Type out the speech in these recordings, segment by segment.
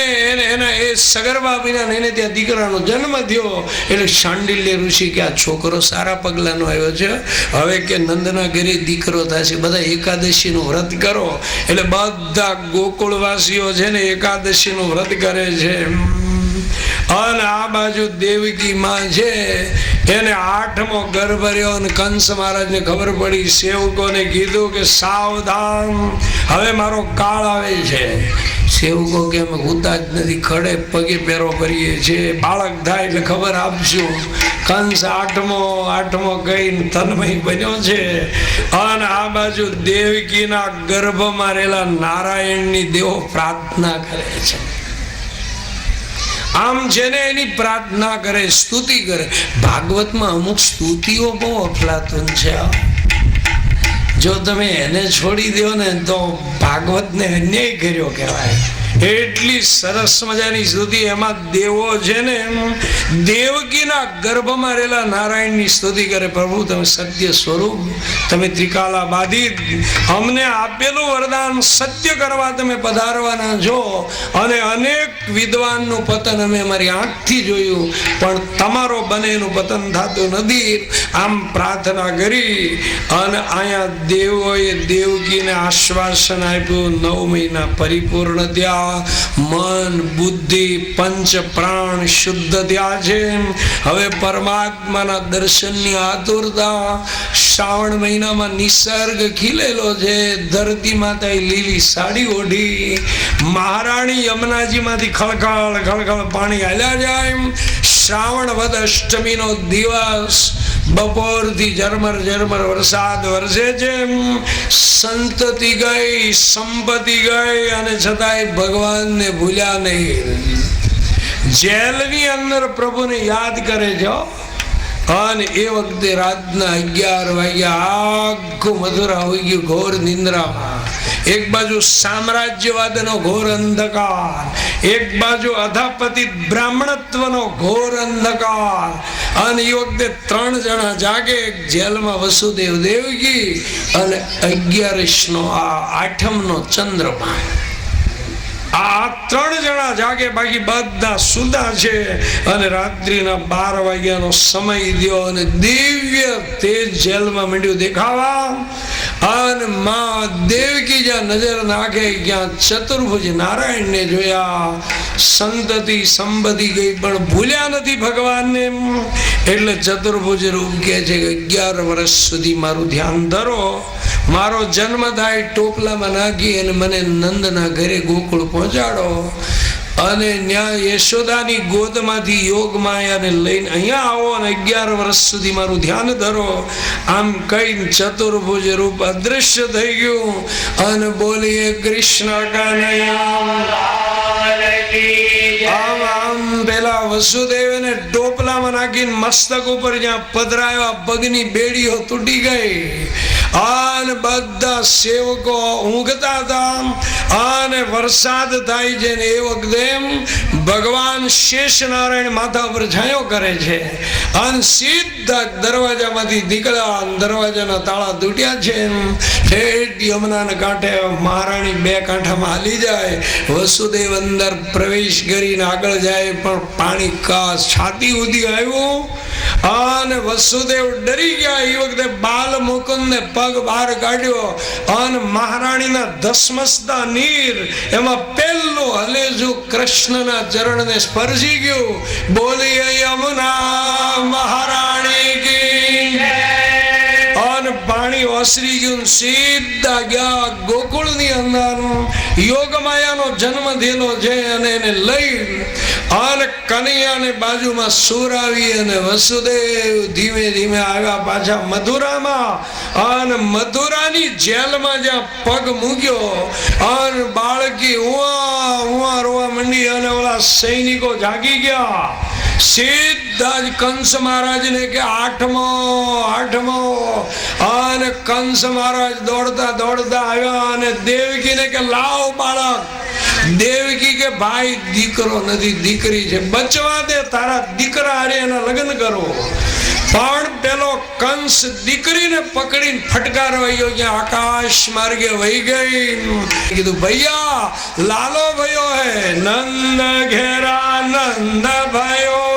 એને એને, એના એ સગર્ભા વિના એને ત્યાં દીકરાનો જન્મ થયો. એટલે શાંડિલ્ય ઋષિ કે આ છોકરો સારા પગલાનો આવ્યો છે. હવે કે નંદના ઘરે દીકરો થશે બધા એકાદશીનું વ્રત કરો. એટલે બધા ગોકુળવાસીઓ છે ને એકાદશીનું વ્રત કરે છે. અને આ બાજુ દેવકી માં છે, એને આઠમો ગર્ભ રહ્યો અને કંસ મહારાજને ખબર પડી, સેવકોને કીધું કે સાવધાન, હવે મારો કાળ આવે છે. સેવકો કે અમે ઉતા જ નથી, ખડે પગે પેરો કરીએ છીએ, બાળક થાય એટલે ખબર આપશું. કંસ આઠમો આઠમો કહીને તન્મય બન્યો છે. અને આ બાજુ દેવકીના ગર્ભમાં રહેલા નારાયણની દેવો પ્રાર્થના કરે છે. આમ છે ને એની પ્રાર્થના કરે, સ્તુતિ કરે, ભાગવતમાં અમુક સ્તુતિઓ બહુ અફલાતુન છે. જો તમે એને છોડી દો ને, તો ભાગવતને અન્યાય કર્યો કહેવાય. એટલી સરસ મજાની સ્તુતિ એમાં દેવો છે ને દેવકીના ગર્ભમાં રહેલા નારાયણની સ્તુતિ કરે, પ્રભુ, તમે સત્ય સ્વરૂપ, તમે ત્રિકાલા બાધિત. અમને આપેલું વરદાન સત્ય કરવા તમે પધારવાના છો. અને અનેક વિદ્વાનનું પતન અમે અમારી આંખથી જોયું. પણ તમારો બનેનું પતન થતું નથી. આમ પ્રાર્થના કરી અને અહીંયા દેવોએ દેવકીને આશ્વાસન આપ્યું. નવ મહિના પરિપૂર્ણ થયા. મન, બુદ્ધિ, પંચ, પ્રાણ શુદ્ધ થયા છે હવે પરમાત્માના દર્શનની આતુરતા શ્રાવણ મહિનામાં નિસર્ગ ખીલેલો છે. ધરતી માતા લીલી સાડી ઓઢી. મહારાણી યમુનાજીમાંથી ખળખળ ખળખળ પાણી હાલ્યા જાય શ્રાવણ વદ અષ્ટમીનો દિવસ બપોરથી ઝરમર ઝરમર વરસાદ વરસે છે સંતતિ ગઈ, સંપત્તિ ગઈ અને છતાંય ભગવાનને ભૂલ્યા નહીં જેલની અંદર પ્રભુને યાદ કરે છે. અને એ વખતે રાતના અગિયાર વાગ્યા આખું મથુરા હોઈ ગયું ઘોર નિંદ્રામાં. એક બાજુ સામ્રાજ્યવાદનો ઘોર અંધકાર, એક બાજુ અધાપતિ બ્રાહ્મણત્વનો ઘોર અંધકાર. અને એ વખતે ત્રણ જણા જાગે જેલમાં વસુદેવ દેવકી અને અગિયારસનો આ આઠમનો ચંદ્રમા આ ત્રણ જણા જાગે, બાકી બધા સુદા છે. અને રાત્રિના બાર વાગ્યાનો સમય દો અને દિવ્ય તેજ જેલમાં માંડ્યું દેખાવા. અને મા દેવકી જ્યાં નજર નાખે ક્યાં ચતુર્ભુજ નારાયણને જોયા. સંતતિ સંબધી ગઈ, પણ ભૂલ્યા નથી ભગવાનને એટલે ચતુર્ભુજ રૂપ કહે છે કે અગિયાર વર્ષ સુધી મારું ધ્યાન ધરો. મારો જન્મ થાય ટોપલામાં નાખી અને મને નંદના ઘરે ગોકુળ પહોંચાડો. અને ન્યા યશોદાની ગોદમાંથી યોગ માયાને લઈને અહીંયા આવો અને અગિયાર વર્ષ સુધી મારું ધ્યાન ધરો. આમ કઈ ચતુર્ભુજ રૂપ અદૃશ્ય થઈ ગયું. અને બોલીએ, કૃષ્ણ આમ પેલા વસુદેવને ટોપલામાં નાખીને મસ્તક ઉપર જ્યાં પધરાયો, પગની બેડીઓ તૂટી ગઈ. અને બધા સેવકો ઊંઘતા હતા. અને વરસાદ થાય છે ને એ વખતે ભગવાન શેષ નારાયણ માથા પર છાંયો કરે છે. અને સીધા દરવાજામાંથી નીકળ્યા દરવાજાના તાળા તૂટ્યા છે ઠેઠ યમુનાના કાંઠે મહારાણી બે કાંઠામાં હાલી જાય. વસુદેવ અંદર પ્રવેશ કરીને આગળ જાય, પણ પાણી કા છાતી સુધી આવ્યું. અને વસુદેવ ડરી ગયા. એ વખતે બાલ મુકુંદ પગ બહાર કાઢ્યો અને મહારાણીના ધસમસતા નીર એમાં પહેલું હલેજુ કૃષ્ણના ચરણને સ્પર્શી ગયો. બોલી યમુના મહારાણી કી. અને પાણી ઓસરી ગયું સીધા ગયા ગોકુળની અંદર યોગ માયાનો જન્મ થયેલો છે અને એને લઈ અને કનૈયાની બાજુમાં સુર આવી અને વસુદેવ ધીમે ધીમે આવ્યા પાછા મથુરામાં અને મધુરાની જેલમાં જ્યાં પગ મૂક્યો, અને બાળકી ઉવા ઉવા રોવા મંડી અને ઓલા સૈનિકો જાગી ગયા. સીધા જ કંસ મહારાજને કે આઠમો આઠમો. અને કંસ મહારાજ દોડતા દોડતા આવ્યા અને દેવકીને કે લાવ બાળક. દેવકી કે ભાઈ, દીકરો નથી, દીકરી છે. બચવા દે તારા દીકરા હારે એના લગ્ન કરો. પણ પેલો કંસ દીકરીને પકડીને ફટકારો આવ્યો કે આકાશ માર્ગે વહી ગઈ. કીધું, ભૈયા, લાલો ભયો હે. નંદ ઘેરા નંદ ભયો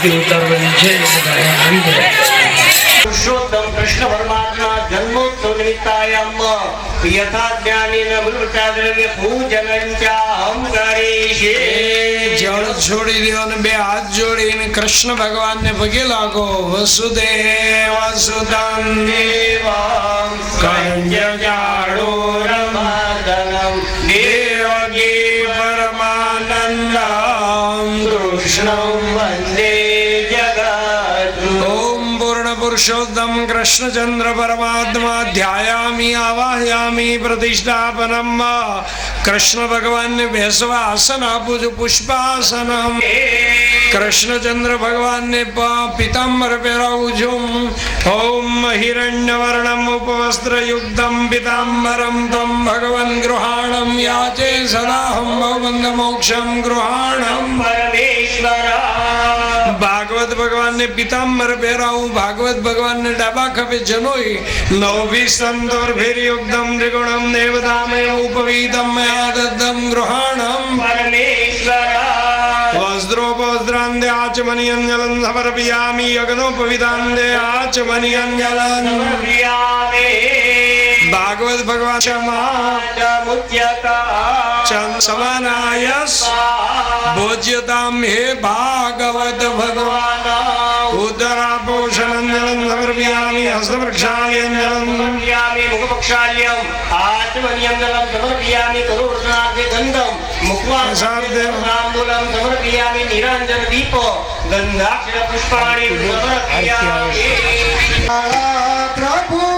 આરતી ઉતારવાની છે આવી જાય પુરુષોત્તમ કૃષ્ણ પરમાત્મા જન્મોત્સવ નિમિત્તાયમ યથા જ્ઞાનેન ગુરુચાદ્રવ્ય પૂજનં ચાહમ કરીશે. જળ છોડી દો અને બે હાથ જોડીને કૃષ્ણ ભગવાનને પગે લાગો. વસુદેવ વસુદાન દેવં કંજજાડોરમાદનમ દેવકી પરમાનંદમ. કૃષ્ણં પુરુષોત્તમ કૃષ્ણચંદ્ર પરમાત્મા ધ્યાયામી આવાહયામી પ્રતિષ્ઠાપનમ કૃષ્ણ ભગવાનને બેસવા આસન આપું છું પુષ્પાસનમ કૃષ્ણચંદ્ર ભગવાનને પિતાંબર પહેરાવું છું ઓમ હિરણ્યવર્ણમ ઉપવસ્ત્રયુક્તમ પિતાંબરમ તમ ભગવન ગૃહાણમ યાચે સદાહમ ભવબંધ મોક્ષમ ગૃહાણમ પરમેશ્વરા ભાગવત ભગવાનને પિતાંબર પહેરાવું ભાગવત ભગવાનને ડાબા ખભે જનોઈ. નવભી સંતોર્ભિર્યુક્તમ ત્રિગુણમ દેવતામય ઉપવીતમ મયા દત્તમ ગૃહાણમ. પરમેશ્વરા. વસ્ત્રોપવસ્ત્રાંદે આચમનિયંજલં સમર્પયામિ યજ્ઞોપવિતાંદે આચમનિયંજલં સમર્પયામે ભાગવત ભગવાન સમાનાયસ. ભોજ્યતામ હે ભાગવત ભગવાન. ઉદરા પોષણંજલં સમર્પયામિ હસ્તવૃક્ષાયંજલં સમર્પયામિ મુખપક્ષાલ્યમ આત્મનિયંજલમ સમર્પયામિ કરોર્ધનાર્થે ગંધમ. મુખવાસામ્બુલમ સમર્પયામિ નિરંજન દીપ ગંધાક્ષર પુષ્પાણી સમર્પયામિ. પ્રભુ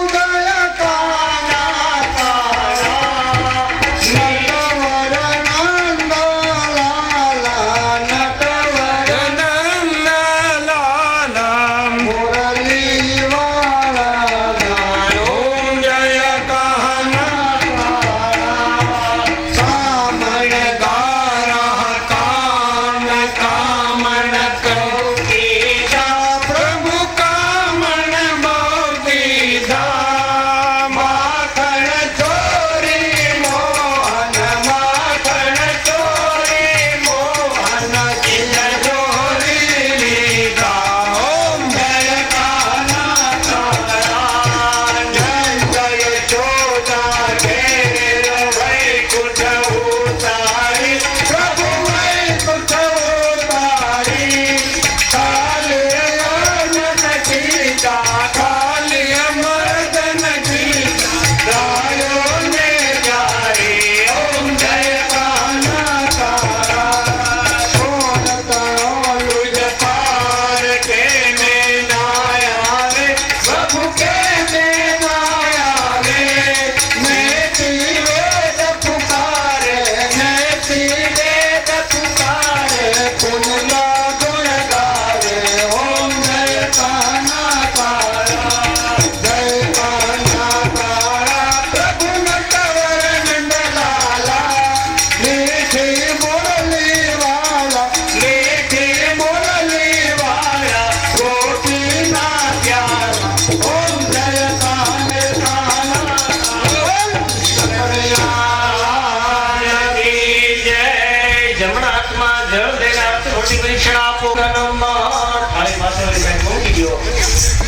ગણમાં થાળી પાસે મૂકી દ્યો.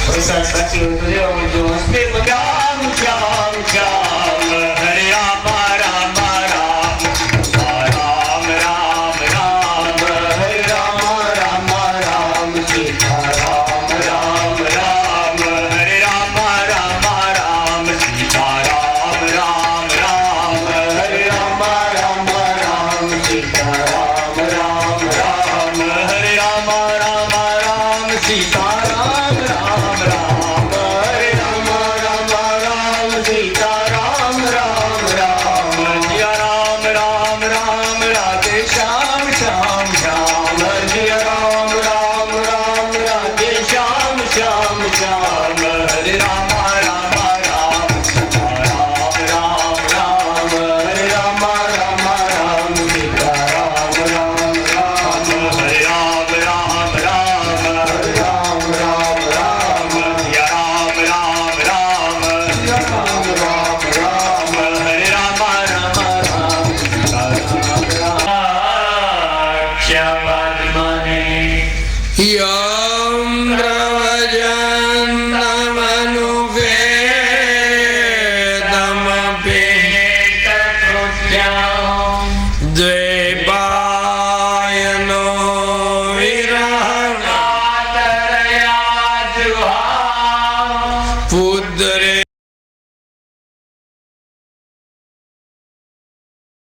પૈસા સાચી હોય તો દેવા મળજો. હસ્તે મજામ